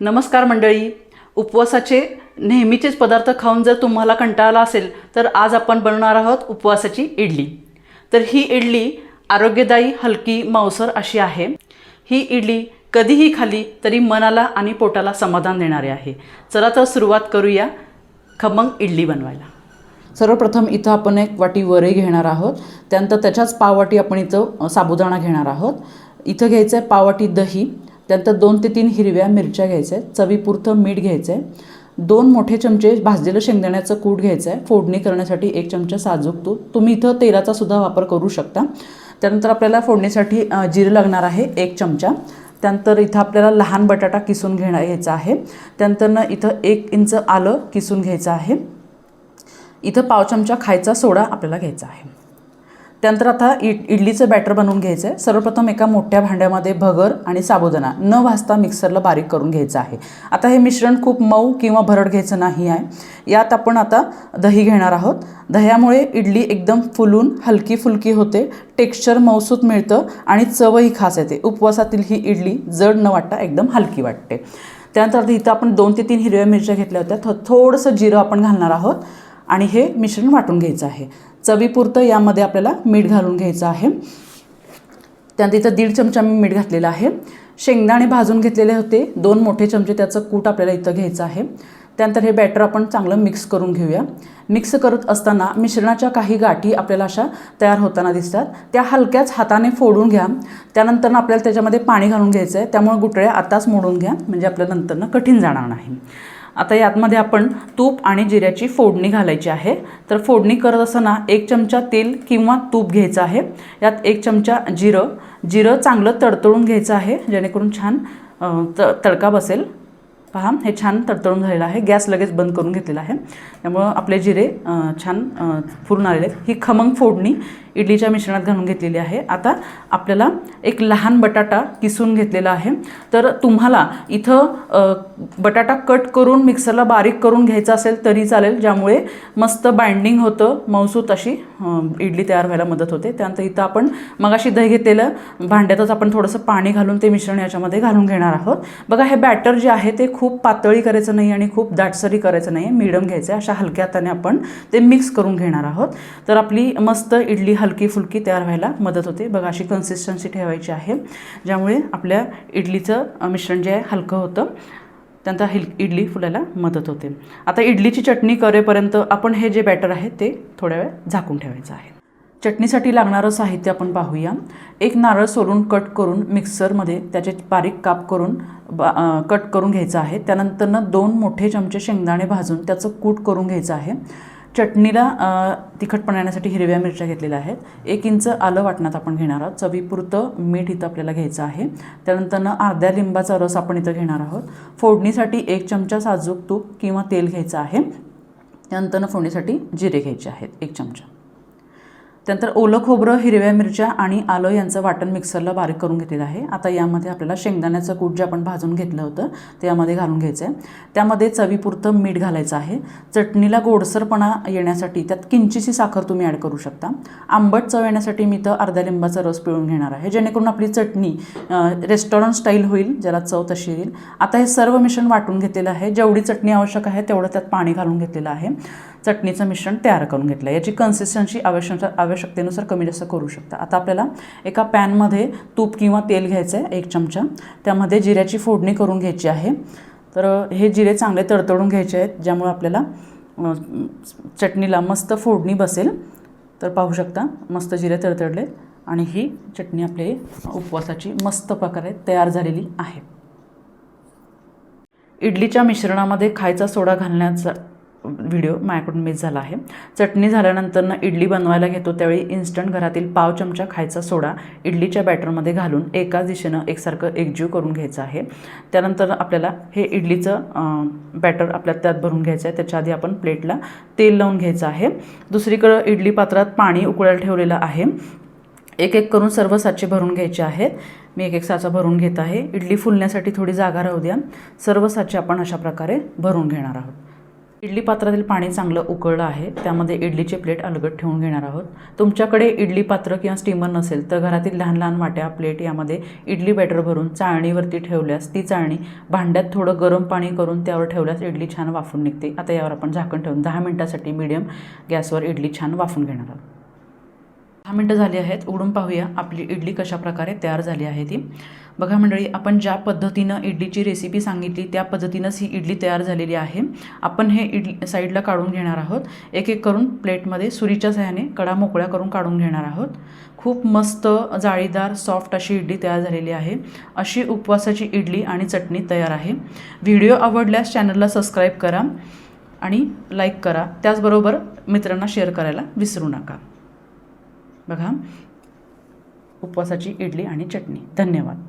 नमस्कार मंडळी. उपवासाचे नेहमीचेच पदार्थ खाऊन जर तुम्हाला कंटाळा आला असेल तर आज आपण बनवणार आहोत उपवासाची इडली. तर ही इडली आरोग्यदायी हलकी मांसर अशी आहे. ही इडली कधीही खाली तरी मनाला आणि पोटाला समाधान देणारी आहे. चला तर सुरुवात करूया खमंग इडली बनवायला. सर्वप्रथम इथं आपण एक वाटी वरे घेणार आहोत. त्यानंतर त्याच्याच पाववाटी आपण इथं साबुदाणा घेणार आहोत. इथं घ्यायचं आहे पाववाटी दही. त्यानंतर दोन ते तीन हिरव्या मिरच्या घ्यायच्या आहेत चवीपुरतं मीठ घ्यायचं आहे दोन मोठे चमचे भाजलेलं शेंगदाण्याचं कूट घ्यायचं आहे फोडणी करण्यासाठी एक चमचा साजूक तूप. तुम्ही इथं तेलाचा सुद्धा वापर करू शकता. त्यानंतर आपल्याला फोडणीसाठी जिरं लागणार आहे एक चमचा. त्यानंतर इथं आपल्याला लहान बटाटा किसून घेणं घ्यायचा आहे. त्यानंतर इथं एक इंच आलं किसून घ्यायचं आहे. इथं पाव चमचा खायचा सोडा आपल्याला घ्यायचा आहे. त्यानंतर आता इड इडलीचं बॅटर बनवून घ्यायचं आहे सर्वप्रथम एका मोठ्या भांड्यामध्ये भगर आणि साबुदाणा. न भाजता मिक्सरला बारीक करून घ्यायचं आहे. आता हे मिश्रण खूप मऊ किंवा भरड घ्यायचं नाही आहे. यात आपण आता दही घेणार आहोत. दह्यामुळे इडली एकदम फुलून हलकी फुलकी होते. टेक्स्चर मौसूत मिळतं आणि चवही खास येते. उपवासातील ही इडली जड न वाटता एकदम हलकी वाटते. त्यानंतर आता इथं आपण दोन ते तीन हिरव्या मिरच्या घेतल्या होत्या. थोडंसं जिरं आपण घालणार आहोत आणि हे मिश्रण वाटून घ्यायचं आहे. चवीपुरतं यामध्ये आपल्याला मीठ घालून घ्यायचं आहे. त्यानंतर इथं दीड चमचा मी मीठ घातलेलं आहे. शेंगदाणे भाजून घेतलेले होते. दोन मोठे चमचे त्याचं कूट आपल्याला इथं घ्यायचं आहे. त्यानंतर हे बॅटर आपण चांगलं मिक्स करून घेऊया. मिक्स करत असताना मिश्रणाच्या काही गाठी आपल्याला अशा तयार होताना दिसतात. त्या हलक्याच हाताने फोडून घ्या. त्यानंतर आपल्याला त्याच्यामध्ये पाणी घालून घ्यायचं आहे त्यामुळे गुटळ्या आताच मोडून घ्या. म्हणजे आपल्या नंतरनं कठीण जाणार नाही. आता यातमध्ये आपण तूप आणि जिऱ्याची फोडणी घालायची आहे. तर फोडणी करत असताना एक चमचा तेल किंवा तूप घ्यायचं आहे. यात एक चमचा जिरं. जिरं चांगलं तडतडून घ्यायचं आहे जेणेकरून छान त तडका बसेल. पहा हे छान तडतडून झालेलं आहे. गॅस लगेच बंद करून घेतलेला आहे. त्यामुळं आपले जिरे छान फुरून आलेले आहेत. ही खमंग फोडणी इडलीच्या मिश्रणात घालून घेतलेली आहे. आता आपल्याला एक लहान बटाटा किसून घेतलेला आहे. तर तुम्हाला इथं बटाटा कट करून मिक्सरला बारीक करून घ्यायचा असेल तरी चालेल ज्यामुळे मस्त बाइंडिंग होतं. मौसूत अशी इडली तयार व्हायला मदत होते. त्यानंतर इथं आपण मगाशी दही घेतलेलं भांड्यातच आपण थोडंसं पाणी घालून ते मिश्रण याच्यामध्ये घालून घेणार आहोत. बघा हे बॅटर जे आहे ते खूप खूप पातळी करायचं नाही आणि खूप दाटसरी करायचं नाही आहे मिडियम घ्यायचं आहे अशा हलक्या हाताने आपण ते मिक्स करून घेणार आहोत. तर आपली मस्त इडली हलकी फुलकी तयार व्हायला मदत होते. बघा अशी कन्सिस्टन्सी ठेवायची आहे. ज्यामुळे आपल्या इडलीचं मिश्रण जे आहे हलकं होतं. त्यानंतर हिल इडली फुलायला मदत होते. आता इडलीची चटणी करेपर्यंत आपण हे जे बॅटर आहे ते थोड्या वेळ झाकून ठेवायचं आहे. चटणीसाठी लागणारं साहित्य आपण पाहूया. एक नारळ सोलून कट करून मिक्सरमध्ये त्याचे बारीक काप करून बा कट करून घ्यायचं आहे. त्यानंतरनं दोन मोठे चमचे शेंगदाणे भाजून त्याचं कूट करून घ्यायचं आहे. चटणीला तिखटपणा येण्यासाठी हिरव्या मिरच्या घेतलेल्या आहेत. एक इंच आलं वाटणात आपण घेणार आहोत. चवीपुरतं मीठ इथं आपल्याला घ्यायचं आहे. त्यानंतरनं अर्ध्या लिंबाचा रस आपण इथं घेणार आहोत. फोडणीसाठी एक चमचा साजूक तूप किंवा तेल घ्यायचं आहे. त्यानंतरनं फोडणीसाठी जिरे घ्यायचे आहेत. एक चमचा. त्यानंतर ओलं खोबरं हिरव्या मिरच्या आणि आलं यांचं वाटण मिक्सरला बारीक करून घेतलेलं आहे. आता यामध्ये आपल्याला शेंगदाण्याचं कूट जे आपण भाजून घेतलं होतं ते यामध्ये घालून घ्यायचं आहे. त्यामध्ये चवीपुरतं मीठ घालायचं आहे. चटणीला गोडसरपणा येण्यासाठी त्यात किंचीची साखर तुम्ही ॲड करू शकता. आंबट चव येण्यासाठी मी तर अर्ध्या लिंबाचा रस पिळून घेणार आहे. जेणेकरून आपली चटणी रेस्टॉरंट स्टाईल होईल ज्याला चव तशी येईल. आता हे सर्व मिश्रण वाटून घेतलेलं आहे. जेवढी चटणी आवश्यक आहे तेवढं त्यात पाणी घालून घेतलेलं आहे. चटणीचं मिश्रण तयार करून घेतलं. याची कन्सिस्टन्सी आवश्यक आवश्यकतेनुसार कमी जास्त करू शकता. आता आपल्याला एका पॅनमध्ये तूप किंवा तेल घ्यायचं आहे एक चमचा. त्यामध्ये जिऱ्याची फोडणी करून घ्यायची आहे. तर हे जिरे चांगले तडतडून घ्यायचे आहेत ज्यामुळे आपल्याला चटणीला मस्त फोडणी बसेल. तर पाहू शकता मस्त जिरे तडतडले आणि ही चटणी आपली उपवासाची मस्त प्रकारे तयार झालेली आहे. इडलीच्या मिश्रणामध्ये खायचा सोडा घालण्याचा व्हिडिओ माझ्याकडून मिस झाला आहे. चटणी झाल्यानंतरनं इडली बनवायला घेतो त्यावेळी इन्स्टंट घरातील पाव चमचा खायचा सोडा इडलीच्या बॅटरमध्ये घालून एकाच दिशेनं एकसारखं एकजीव करून घ्यायचं आहे. त्यानंतर आपल्याला हे इडलीचं बॅटर आपल्याला त्यात भरून घ्यायचं आहे. त्याच्या आधी आपण प्लेटला तेल लावून घ्यायचं आहे. दुसरीकडं इडली पात्रात पाणी उकळायला ठेवलेलं आहे. एक एक करून सर्व साचे भरून घ्यायचे आहेत. मी एक एक साचा भरून घेत आहे. इडली फुलण्यासाठी थोडी जागा राहू द्या. सर्व साचे आपण अशा प्रकारे भरून घेणार आहोत. इडली पात्रातील पाणी चांगलं उकळलं आहे त्यामध्ये इडलीचे प्लेट अलगट ठेवून घेणार आहोत. तुमच्याकडे इडली पात्र किंवा स्टीमर नसेल तर घरातील लहान लहान वाट्या प्लेट यामध्ये इडली बॅटर भरून चाळणीवरती ठेवल्यास ती चाळणी भांड्यात थोडं गरम पाणी करून त्यावर ठेवल्यास इडली छान वाफून निघते. आता यावर आपण झाकण ठेवून दहा मिनटासाठी मीडियम गॅसवर इडली छान वाफून घेणार आहोत. दहा मिनटं झाली आहेत उघडून पाहूया आपली इडली कशा प्रकारे तयार झाली आहे ती. बघा मंडळी आपण ज्या पद्धतीनं इडलीची रेसिपी सांगितली त्या पद्धतीनंच ही इडली तयार झालेली आहे. आपण हे इडली साईडला काढून घेणार आहोत. एक एक करून प्लेटमध्ये सुरीच्या सहाय्याने कडा मोकळ्या करून काढून घेणार आहोत. खूप मस्त जाळीदार सॉफ्ट अशी इडली तयार झालेली आहे. अशी उपवासाची इडली आणि चटणी तयार आहे. व्हिडिओ आवडल्यास चॅनलला सबस्क्राईब करा आणि लाईक करा. त्याचबरोबर मित्रांना शेअर करायला विसरू नका. बघा उपवासाची इडली आणि चटणी. धन्यवाद.